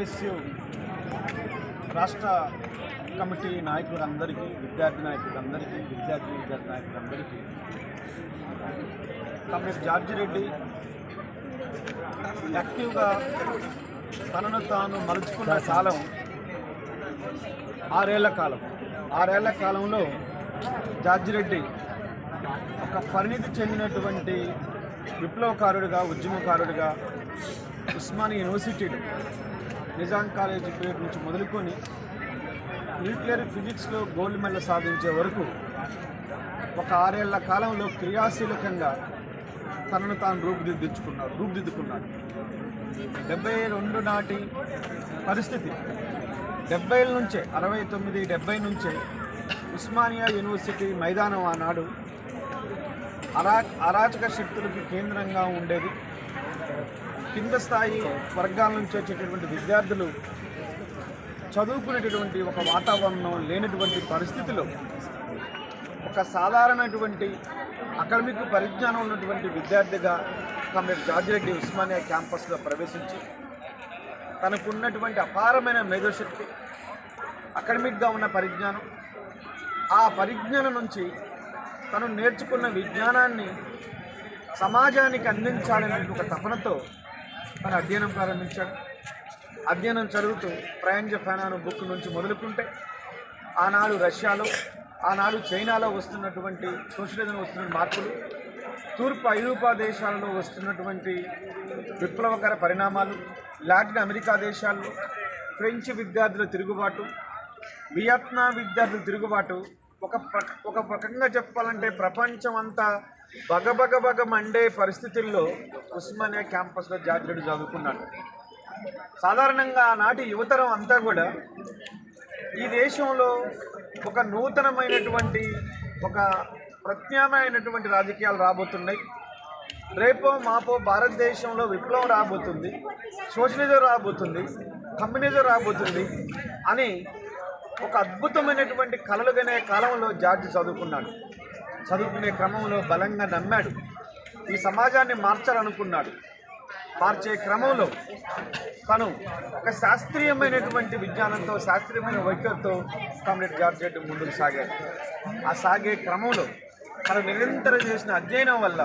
టీజేఎస్యు రాష్ట్ర కమిటీ నాయకులందరికీ విద్యార్థి నాయకులందరికీ విద్యార్థి విద్యార్థి నాయకులందరికీ కమిటీ జార్జి రెడ్డి యాక్టివ్గా తనను తాను మలుచుకున్న కాలం ఆరేళ్ళ కాలం. ఆరేళ్ళ కాలంలో జార్జి రెడ్డి ఒక పరిణితి చెందినటువంటి విప్లవకారుడిగా ఉద్యమకారుడిగా ఉస్మాని యూనివర్సిటీలో నిజాం కాలేజీ పేరు నుంచి మొదలుకొని న్యూక్లియర్ ఫిజిక్స్లో గోల్డ్ మెడల్ సాధించే వరకు ఒక ఆరేళ్ళ కాలంలో క్రియాశీలకంగా తనను తాను రూపుదిద్దుకున్నాడు రూపుదిద్దుకున్నాడు. డెబ్బై రెండు నాటి పరిస్థితి. డెబ్బైల నుంచే అరవై తొమ్మిది డెబ్బై నుంచే ఉస్మానియా యూనివర్సిటీ మైదానం ఆనాడు అరా అరాచక శక్తులకు కేంద్రంగా ఉండేది. కింద స్థాయి వర్గాల నుంచి వచ్చేటటువంటి విద్యార్థులు చదువుకునేటటువంటి ఒక వాతావరణం లేనటువంటి పరిస్థితిలో ఒక సాధారణటువంటి అకాడమిక్ పరిజ్ఞానం ఉన్నటువంటి విద్యార్థిగా కామ్రేడ్ జార్జి రెడ్డి ఉస్మానియా క్యాంపస్లో ప్రవేశించి తనకున్నటువంటి అపారమైన మేధోశక్తి అకాడమిక్గా ఉన్న పరిజ్ఞానం ఆ పరిజ్ఞానం నుంచి తను నేర్చుకున్న విజ్ఞానాన్ని సమాజానికి అందించాలనే ఒక తపనతో తన అధ్యయనం ప్రారంభించాడు. అధ్యయనం చదువుతూ ఫ్రాంజ్ ఫెనాను బుక్ నుంచి మొదలుకుంటే ఆనాడు రష్యాలో ఆనాడు చైనాలో వస్తున్నటువంటి సోషలిజం వస్తున్న మార్పులు తూర్పు ఐరోపా దేశాలలో వస్తున్నటువంటి విప్లవకర పరిణామాలు లాటిన్ అమెరికా దేశాల్లో ఫ్రెంచ్ విద్యార్థుల తిరుగుబాటు వియత్నాం విద్యార్థుల తిరుగుబాటు ఒక ప్ర- ఒక రకంగా చెప్పాలంటే ప్రపంచం అంతా బగబగ బగ మండే పరిస్థితుల్లో ఉస్మానియా క్యాంపస్లో జాగ్రత్త చదువుకున్నాడు. సాధారణంగా నాటి యువతరం అంతా కూడా ఈ దేశంలో ఒక నూతనమైనటువంటి ఒక ప్రత్యామ్నాయమైనటువంటి రాజకీయాలు రాబోతున్నాయి. రేపో మాపో భారతదేశంలో విప్లవం రాబోతుంది సోషలిజం రాబోతుంది కమ్యూనిజం రాబోతుంది అని ఒక అద్భుతమైనటువంటి కలలు కాలంలో జార్జి చదువుకున్నాడు. చదువుకునే క్రమంలో బలంగా నమ్మాడు. ఈ సమాజాన్ని మార్చాలనుకున్నాడు. మార్చే క్రమంలో తను ఒక శాస్త్రీయమైనటువంటి విజ్ఞానంతో శాస్త్రీయమైన వైఖరితో కామ్రేడ్ జార్జ్ రెడ్డి ముందుకు సాగాడు. ఆ సాగే క్రమంలో తను నిరంతరం చేసిన అధ్యయనం వల్ల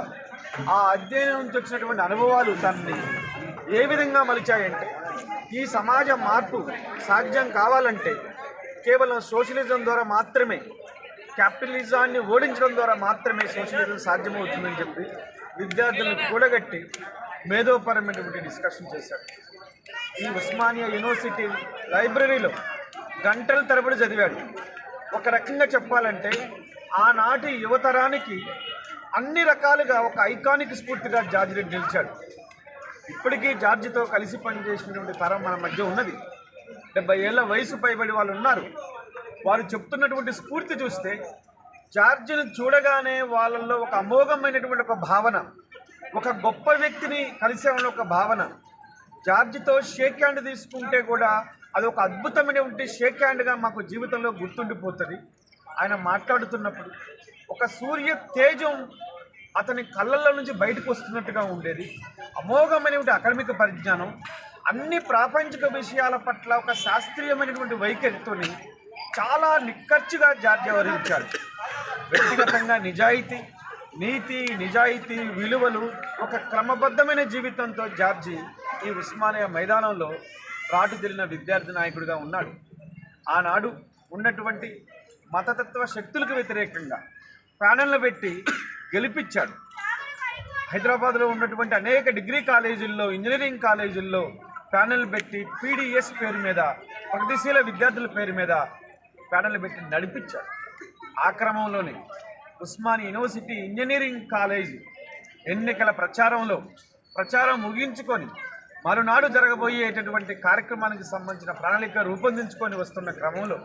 ఆ అధ్యయనం నుంచి వచ్చినటువంటి అనుభవాలు తనని ఏ విధంగా మలిచాయంటే ఈ సమాజ మార్పు సాధ్యం కావాలంటే కేవలం సోషలిజం ద్వారా మాత్రమే క్యాపిటలిజాన్ని ఓడించడం ద్వారా మాత్రమే సోషలిజం సాధ్యమవుతుందని చెప్పి విద్యార్థులను కూడగట్టి మేధోపరమైనటువంటి డిస్కషన్ చేశాడు ఈ ఉస్మానియా యూనివర్సిటీ లైబ్రరీలో గంటల తరబడి చదివాడు. ఒక రకంగా చెప్పాలంటే ఆనాటి యువతరానికి అన్ని రకాలుగా ఒక ఐకానిక్ స్ఫూర్తిగా జార్జి రెడ్డి నిలిచాడు. ఇప్పటికీ జార్జితో కలిసి పనిచేసినటువంటి తరం మన మధ్య ఉన్నది. డెబ్బై ఏళ్ళ వయసు పైబడి వాళ్ళు ఉన్నారు. వారు చెప్తున్నటువంటి స్ఫూర్తి చూస్తే జార్జిని చూడగానే వాళ్ళల్లో ఒక అమోఘమైనటువంటి ఒక భావన ఒక గొప్ప వ్యక్తిని కలిసేవాళ్ళ ఒక భావన. జార్జితో షేక్ హ్యాండ్ తీసుకుంటే కూడా అది ఒక అద్భుతమైనటువంటి షేక్ హ్యాండ్గా మాకు జీవితంలో గుర్తుండిపోతుంది. ఆయన మాట్లాడుతున్నప్పుడు ఒక సూర్య తేజం అతని కళ్ళల్లో నుంచి బయటకు వస్తున్నట్టుగా ఉండేది. అమోఘమైనటువంటి అకడమిక పరిజ్ఞానం అన్ని ప్రాపంచిక విషయాల పట్ల ఒక శాస్త్రీయమైనటువంటి వైఖరితోని చాలా నిక్కర్చిగా జార్జి వ్యవహరించాడు. వ్యక్తిగతంగా నిజాయితీ నీతి నిజాయితీ విలువలు ఒక క్రమబద్ధమైన జీవితంతో జార్జి ఈ ఉస్మానియా మైదానంలో రాటుదిరిన విద్యార్థి నాయకుడిగా ఉన్నాడు. ఆనాడు ఉన్నటువంటి మతతత్వ శక్తులకు వ్యతిరేకంగా ప్యానెల్ను పెట్టి గెలిపించాడు. హైదరాబాద్లో ఉన్నటువంటి అనేక డిగ్రీ కాలేజీల్లో ఇంజనీరింగ్ కాలేజీల్లో ప్యానెల్ పెట్టి పీడిఎస్ పేరు మీద ప్రగతిశీల విద్యార్థుల పేరు మీద ప్యానల్ పెట్టి నడిపించారు. ఆ క్రమంలోనే ఉస్మాన్ యూనివర్సిటీ ఇంజనీరింగ్ కాలేజీ ఎన్నికల ప్రచారంలో ప్రచారం ముగించుకొని మరునాడు జరగబోయేటటువంటి కార్యక్రమానికి సంబంధించిన ప్రణాళిక రూపొందించుకొని వస్తున్న క్రమంలో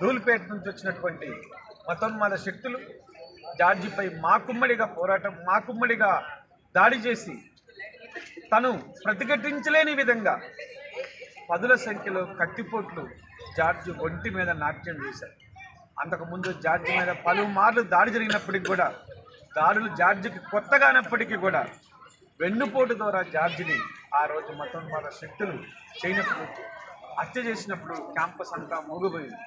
ధూల్పేట నుంచి వచ్చినటువంటి మతోన్మాద శక్తులు జార్జిపై మాకుమ్మడిగా పోరాటం మాకుమ్మడిగా దాడి చేసి తను ప్రతిఘటించలేని విధంగా పదుల సంఖ్యలో కత్తిపోట్లు జార్జి ఒంటి మీద నాట్యం చేశారు అంతకుముందు జార్జి మీద పలుమార్లు దాడి జరిగినప్పటికీ కూడా దాడులు జార్జికి కొత్తగానప్పటికీ కూడా వెన్నుపోటు ద్వారా జార్జిని ఆ రోజు మొత్తం మతోన్మాద శక్తులు చేయనప్పుడు హత్య చేసినప్పుడు క్యాంపస్ అంతా మోగిపోయింది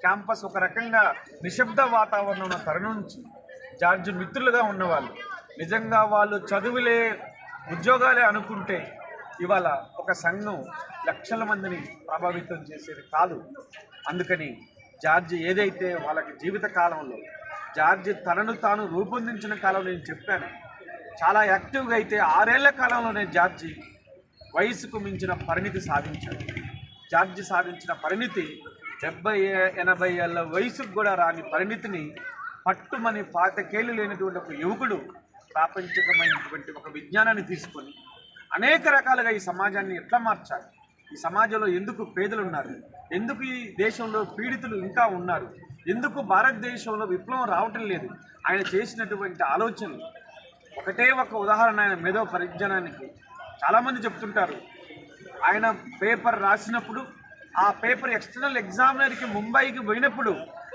క్యాంపస్ ఒక రకంగా నిశ్శబ్ద వాతావరణం ఉన్న తరుణం నుంచి జార్జ్ మిత్రులుగా ఉన్నవాళ్ళు. నిజంగా వాళ్ళు చదువులే ఉద్యోగాలే అనుకుంటే ఇవాళ ఒక సంఘం లక్షల మందిని ప్రభావితం చేసేది కాదు. అందుకని జార్జ్ ఏదైతే వాళ్ళకి జీవిత కాలంలో జార్జ్ తనను తాను రూపొందించిన కాలం నేను చెప్పాను. చాలా యాక్టివ్గా అయితే ఆరేళ్ళ కాలంలోనే జార్జి వయసుకు మించిన పరిణితి సాధించాడు. జార్జి సాధించిన పరిణితి డెబ్బై ఏ- ఎనభై ఏళ్ళ వయసుకు కూడా రాని పరిణితిని పట్టుమని పాతకేళ్ళు లేనటువంటి ఒక యువకుడు ప్రాపంచికమైనటువంటి ఒక విజ్ఞానాన్ని తీసుకొని అనేక రకాలుగా ఈ సమాజాన్ని ఎట్లా మార్చాలి ఈ సమాజంలో ఎందుకు పేదలు ఉన్నారు ఎందుకు ఈ దేశంలో పీడితులు ఇంకా ఉన్నారు? ఎందుకు భారతదేశంలో విప్లవం రావటం లేదు? ఆయన చేసినటువంటి ఆలోచనలు. ఒకటే ఒక ఉదాహరణ ఆయన మేధో పరిజ్ఞానానికి. చాలామంది చెప్తుంటారు ఆయన పేపర్ రాసినప్పుడు ఆ పేపర్ ఎక్స్టర్నల్ ఎగ్జామినర్కి ముంబైకి పోయినప్పుడు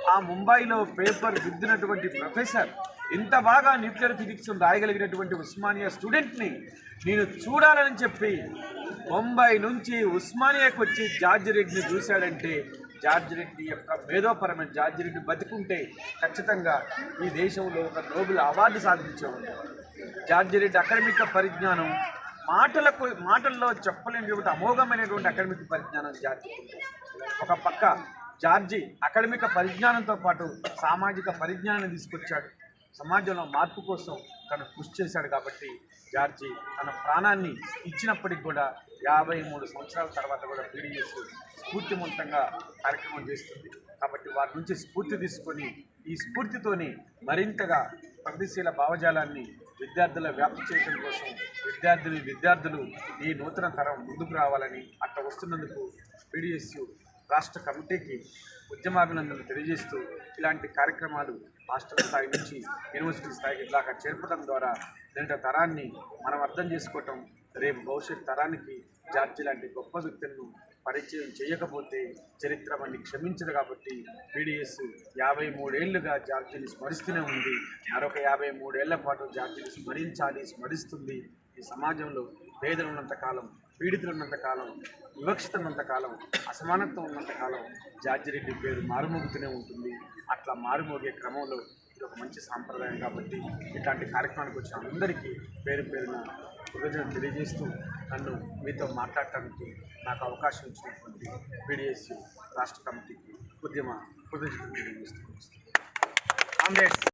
ఆ ముంబైలో పేపర్ దిద్దినటువంటి ప్రొఫెసర్ ఇంత బాగా న్యూక్లియర్ ఫిజిక్స్ రాయగలిగినటువంటి ఉస్మానియా స్టూడెంట్ని నేను చూడాలని చెప్పి ముంబై నుంచి ఉస్మానియాకి వచ్చి జార్జ్ రెడ్డిని చూశాడంటే జార్జ్ రెడ్డి యొక్క మేధోపరమైన జార్జ్ రెడ్డి బతికుంటే ఖచ్చితంగా ఈ దేశంలో ఒక నోబెల్ అవార్డు సాధించేవాడు. జార్జ్ రెడ్డి అకాడమిక పరిజ్ఞానం మాటలకు మాటల్లో చెప్పలేనటువంటి అమోఘమైనటువంటి అకాడమిక్ పరిజ్ఞానం జార్జి ఒక పక్క జార్జి అకాడమిక పరిజ్ఞానంతో పాటు సామాజిక పరిజ్ఞానాన్ని తీసుకొచ్చాడు. సమాజంలో మార్పు కోసం తను కృషి చేశాడు కాబట్టి జార్జి తన ప్రాణాన్ని ఇచ్చినప్పటికి కూడా యాభై మూడు సంవత్సరాల తర్వాత కూడా పీడిఎస్ స్ఫూర్తివంతంగా కార్యక్రమం చేస్తుంది. కాబట్టి వారి నుంచి స్ఫూర్తి తీసుకొని ఈ స్ఫూర్తితోని మరింతగా ప్రగతిశీల భావజాలాన్ని విద్యార్థుల వ్యాప్తి చేయడం కోసం విద్యార్థులు విద్యార్థులు ఈ నూతన తరం ముందుకు రావాలని అట్లా వస్తున్నందుకు పీడిఎస్యు రాష్ట్ర కమిటీకి ఉద్యమాభినందనలు తెలియజేస్తూ ఇలాంటి కార్యక్రమాలు హాస్టల్ స్థాయి నుంచి యూనివర్సిటీ స్థాయికి ఇలాగ చేర్పడం ద్వారా నింట తరాన్ని మనం అర్థం చేసుకోవటం రేపు భవిష్యత్ తరానికి జార్జి లాంటి గొప్ప వ్యక్తులను పరిచయం చేయకపోతే చరిత్ర మనని క్షమించదు కాబట్టి పీడిఎస్ యాభై మూడేళ్ళుగా జార్జిని స్మరిస్తూనే ఉంది. మరొక యాభై మూడేళ్ళ పాటు జార్జిని స్మరించాలి స్మరిస్తుంది ఈ సమాజంలో పేదలు ఉన్నంత కాలం. పీడితులు ఉన్నంత కాలం వివక్షత ఉన్నంత కాలం అసమానత్వం ఉన్నంత కాలం జార్జిరెడ్డి పేరు మారుమోగుతూనే ఉంటుంది. అట్లా మారుమోగే క్రమంలో ఇది ఒక మంచి సాంప్రదాయం కాబట్టి ఇట్లాంటి కార్యక్రమానికి వచ్చిన అందరికీ పేరు పేరున కృతజ్ఞతలు తెలియజేస్తూ నన్ను మీతో మాట్లాడటానికి నాకు అవకాశం ఇచ్చినటువంటి పీడిఎస్ రాష్ట్ర కమిటీకి ఉద్యమ కృతజ్ఞతలు తెలియజేస్తూ కామ్రేడ్స్